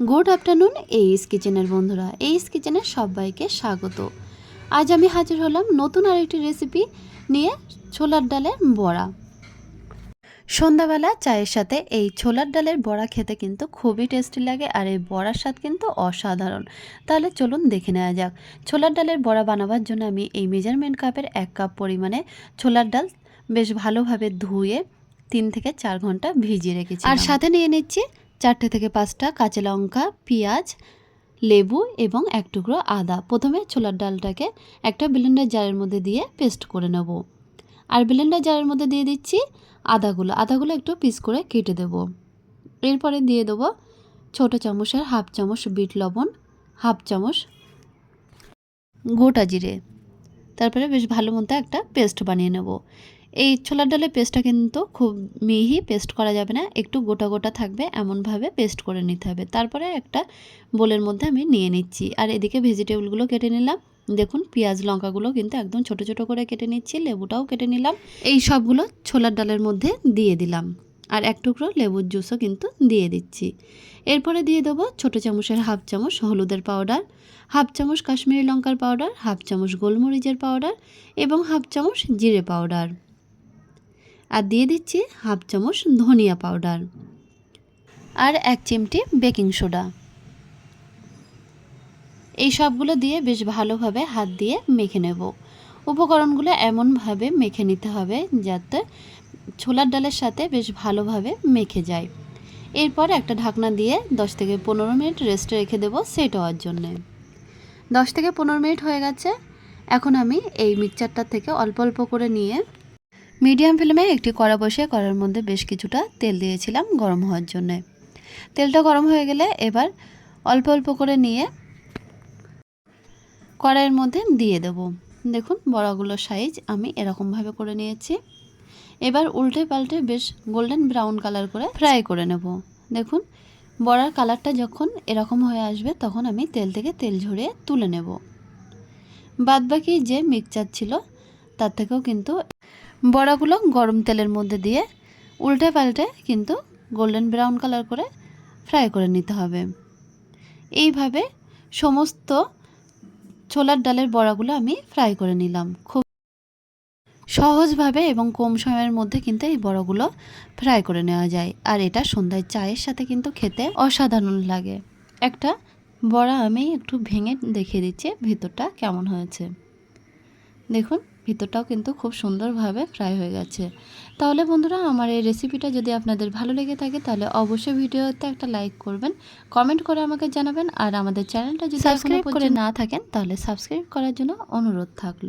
Good afternoon, এইস কিচেনের বন্ধুরা। এইস কিচেনে সবাইকে স্বাগত। আজ আমি হাজির হলাম নতুন আরেকটি রেসিপি নিয়ে ছোলার ডালের বড়া। সন্ধ্যাবেলা চায়ের সাথে এই ছোলার ডালের বড়া খেতে কিন্তু খুবই টেস্টি লাগে আর এই বড়ার স্বাদ কিন্তু অসাধারণ। তাহলে চলুন দেখে নেওয়া যাক। ছোলার ডালের বড়া বানাবার জন্য আমি এই মেজারমেন্ট কাপের এক কাপ পরিমাণে ছোলার ডাল বেশ ভালোভাবে ধুয়ে তিন থেকে চার ঘণ্টা ভিজিয়ে রেখেছি আর সাথে নিয়ে নিচ্ছি চারটে থেকে পাঁচটা কাঁচা লঙ্কা, পেঁয়াজ, লেবু এবং এক টুকরো আদা। প্রথমে ছোলার ডালটাকে একটা ব্লেন্ডার জারের মধ্যে দিয়ে পেস্ট করে নেব। আর ব্লেন্ডার জারের মধ্যে দিয়ে দিচ্ছি আদাগুলো। আদাগুলো একটু পিস করে কেটে দেব। এরপরে দিয়ে দেবো ছোটো চামচের হাফ চামচ বিট লবণ হাফ চামচ গোটা জিরে। তারপরে বেশ ভালো মতো একটা পেস্ট বানিয়ে নেব। এই ছোলার ডালের পেস্টটা কিন্তু খুব মিহি পেস্ট করা যাবে না, একটু গোটা গোটা থাকবে, এমনভাবে পেস্ট করে নিতে হবে। তারপরে একটা বোলের মধ্যে আমি নিয়ে নিচ্ছি। আর এদিকে ভেজিটেবলগুলো কেটে নিলাম। দেখুন, পেঁয়াজ, লঙ্কাগুলো কিন্তু একদম ছোট ছোট করে কেটে নিচ্ছি, লেবুটাও কেটে নিলাম। এই সবগুলো ছোলার ডালের মধ্যে দিয়ে দিলাম। আর এক টুকরো লেবুর জুসও কিন্তু দিয়ে দিচ্ছি। এরপরে দিয়ে দেবো ছোটো চামচের হাফ চামচ হলুদের পাউডার, হাফ চামচ কাশ্মীরি লঙ্কার পাউডার, হাফ চামচ গোলমরিচের পাউডার এবং হাফ চামচ জিরে পাউডার। আর দিয়ে দিচ্ছি হাফ চামচ ধনিয়া পাউডার আর এক চিমটি বেকিং সোডা। এই সবগুলো দিয়ে বেশ ভালোভাবে হাত দিয়ে মেখে নেব। উপকরণগুলো এমনভাবে মেখে নিতে হবে যাতে ছোলার ডালের সাথে বেশ ভালোভাবে মেখে যায়। এরপর একটা ঢাকনা দিয়ে 10 থেকে পনেরো মিনিট রেস্টে রেখে দেবো সেট হওয়ার জন্যে। দশ থেকে পনেরো মিনিট হয়ে গেছে। এখন আমি এই মিক্সচারটা থেকে অল্প অল্প করে নিয়ে মিডিয়াম ফ্লেমে একটি কড়া বসিয়ে কড়ার মধ্যে বেশ কিছুটা তেল দিয়েছিলাম গরম হওয়ার জন্যে। তেলটা গরম হয়ে গেলে এবার অল্প অল্প করে নিয়ে কড়াইয়ের মধ্যে দিয়ে দেব। দেখুন, বড়াগুলোর সাইজ আমি এরকমভাবে করে নিয়েছি। এবার উল্টে পাল্টে বেশ গোল্ডেন ব্রাউন কালার করে ফ্রাই করে নেব। দেখুন, বড়ার কালারটা যখন এরকম হয়ে আসবে তখন আমি তেল থেকে তেল ঝরিয়ে তুলে নেব। বাদবাকি যে মিক্সচার ছিল, তার থেকেও কিন্তু বড়াগুলো গরম তেলের মধ্যে দিয়ে উল্টে পাল্টে কিন্তু গোল্ডেন ব্রাউন কালার করে ফ্রাই করে নিতে হবে। এইভাবে সমস্ত ছোলার ডালের বড়াগুলো আমি ফ্রাই করে নিলাম। খুব সহজভাবে এবং কম সময়ের মধ্যে কিন্তু এই বড়াগুলো ফ্রাই করে নেওয়া যায়। আর এটা সন্ধ্যায় চায়ের সাথে কিন্তু খেতে অসাধারণ লাগে। একটা বড়া আমি একটু ভেঙে দেখিয়ে দিচ্ছি, ভিতরটা কেমন হয়েছে। দেখুন ভিতরটাও কিন্তু খুব সুন্দরভাবে ফ্রাই হয়ে গেছে। তাহলে বন্ধুরা আমার এই রেসিপিটা যদি আপনাদের ভালো লেগে থাকে তাহলে অবশ্যই ভিডিওতে একটা লাইক করবেন কমেন্ট করে আমাকে জানাবেন আর আমাদের চ্যানেলটা যদি সাবস্ক্রাইব করে না থাকেন তাহলে সাবস্ক্রাইব করার জন্য অনুরোধ থাকল।